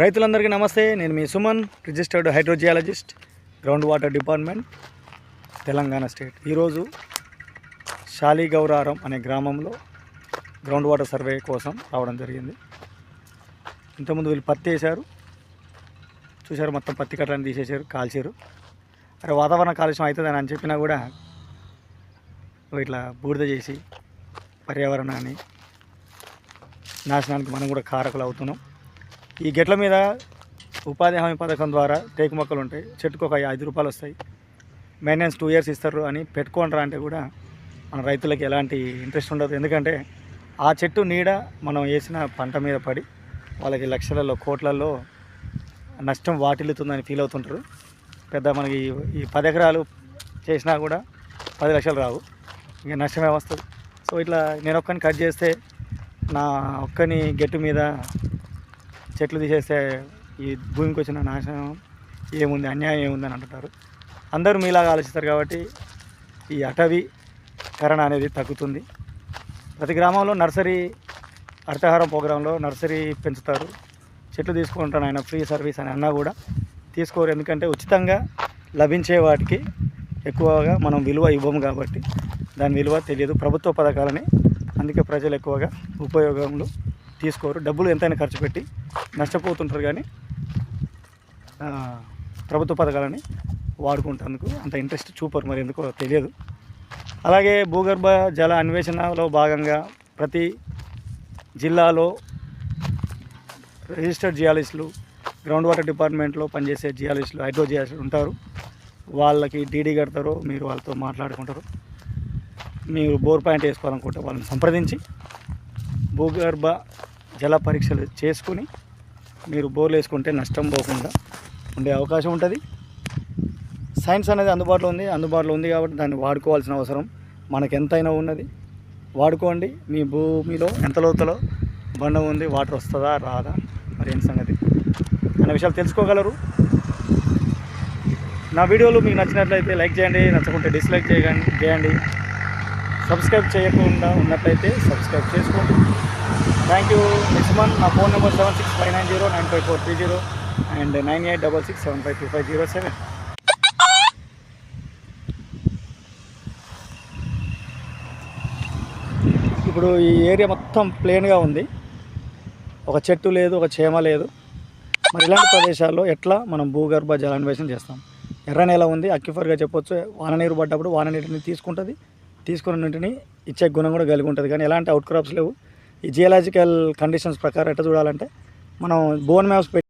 రైతులందరికీ నమస్తే నేను మీ Suman registered hydrogeologist ground water department Telangana state. ఈరోజు శాలిగౌరారం అనే గ్రామంలో గ్రౌండ్ వాటర్ సర్వే కోసం రావడం జరిగింది. ఇంతకుముందు వీళ్ళు పత్తి వేశారు. చూశారు మొత్తం పత్తి కట్టడానికి తీసేశారు కాల్చారు. అరే వాతావరణ కాలుష్యం అవుతుందని అని చెప్పినా కూడా ఇట్లా బూడిద చేసి పర్యావరణాన్ని నాశనానికి మనం కూడా కారకులు అవుతున్నాం. ఈ గెట్ల మీద ఉపాధి హామీ పథకం ద్వారా టేకు మొక్కలు ఉంటాయి. చెట్టుకు ఒక ఐదు రూపాయలు వస్తాయి. మెయింటెనెన్స్ టూ ఇయర్స్ ఇస్తారు అని పెట్టుకోండి అంటే కూడా మన రైతులకి ఎలాంటి ఇంట్రెస్ట్ ఉండదు. ఎందుకంటే ఆ చెట్టు నీడ మనం వేసిన పంట మీద పడి వాళ్ళకి లక్షలలో కోట్లలో నష్టం వాటిల్లుతుందని ఫీల్ అవుతుంటారు. పెద్ద మనకి ఈ- ఈ పది ఎకరాలు చేసినా కూడా పది లక్షలు రావు. ఇంకా నష్టమే వస్తుంది. సో ఇట్లా నేను ఒక్కని కట్ చేస్తే నా ఒక్కని గెట్టు మీద చెట్లు తీసేస్తే ఈ భూమికి వచ్చిన నాశనం ఏముంది అన్యాయం ఏముంది అని అంటుంటారు. అందరూ మీలాగా ఆలోచిస్తారు కాబట్టి ఈ అటవీకరణ అనేది తగ్గుతుంది. ప్రతి గ్రామంలో నర్సరీ అర్థహారం ప్రోగ్రాంలో నర్సరీ పెంచుతారు. చెట్లు తీసుకుంటాను ఆయన ఫ్రీ సర్వీస్ అని అన్నా కూడా తీసుకోరు. ఎందుకంటే ఉచితంగా లభించే వాటికి ఎక్కువగా మనం విలువ ఇవ్వము కాబట్టి దాని విలువ తెలియదు. ప్రభుత్వ పథకాలని అందుకే ప్రజలు ఎక్కువగా ఉపయోగంలో తీసుకోరు. డబ్బులు ఎంతైనా ఖర్చు పెట్టి నష్టపోతుంటారు కానీ ప్రభుత్వ పథకాలని వాడుకుంటేందుకు అంత ఇంట్రెస్ట్ చూపరు మరి ఎందుకో తెలియదు. అలాగే భూగర్భ జల అన్వేషణలో భాగంగా ప్రతి జిల్లాలో రిజిస్టర్డ్ జియాలజిస్టులు గ్రౌండ్ వాటర్ డిపార్ట్మెంట్లో పనిచేసే జియాలజిస్టులు హైడ్రో జియాలజిస్టులు ఉంటారు. వాళ్ళకి డీడీ కడతారు మీరు వాళ్ళతో మాట్లాడుకుంటారు. మీరు బోర్ పాయింట్ వేసుకోవాలనుకుంటే వాళ్ళని సంప్రదించి భూగర్భ జల పరీక్షలు చేసుకుని మీరు బోర్లు వేసుకుంటే నష్టం పోకుండా ఉండే అవకాశం ఉంటుంది. సైన్స్ అనేది అందుబాటులో ఉంది. అందుబాటులో ఉంది కాబట్టి దాన్ని వాడుకోవాల్సిన అవసరం మనకు ఎంతైనా ఉన్నది. వాడుకోండి. మీ భూమిలో ఎంత లోతులో బండ ఉంది వాటర్ వస్తుందా రాదా మరి ఏం సంగతి? అనే విషయాలు తెలుసుకోగలరు. నా వీడియోలు మీకు నచ్చినట్లయితే లైక్ చేయండి. నచ్చకుంటే డిస్లైక్ చేయకండి చేయండి. సబ్స్క్రైబ్ చేయకుండా ఉన్నట్లయితే సబ్స్క్రైబ్ చేసుకోండి. థ్యాంక్ యూ నెక్స్ట్ మంత్ నా phone number seven six five nine zero nine five four three zero and nine eight double six seven five two five zero seven ఇప్పుడు ఈ area మొత్తం ప్లేన్గా ఉంది. ఒక చెట్టు లేదు ఒక చేమ లేదు. మరి ఇలాంటి ప్రదేశాల్లో ఎట్లా మనం భూగర్భ జలాన్వేషణ చేస్తాం? ఎర్ర నేల ఉంది అక్యుఫర్గా చెప్పొచ్చు. వాన నీరు పడ్డప్పుడు వాన నీటిని తీసుకుంటుంది. తీసుకున్న నీటిని ఇచ్చే గుణం కూడా కలిగి ఉంటుంది. కానీ ఎలాంటి అవుట్ క్రాప్స్ లేవు. ఈ జియలాజికల్ కండిషన్స్ ప్రకారం ఎట్లా చూడాలంటే మనం బోన్ మ్యాప్స్ పెట్టి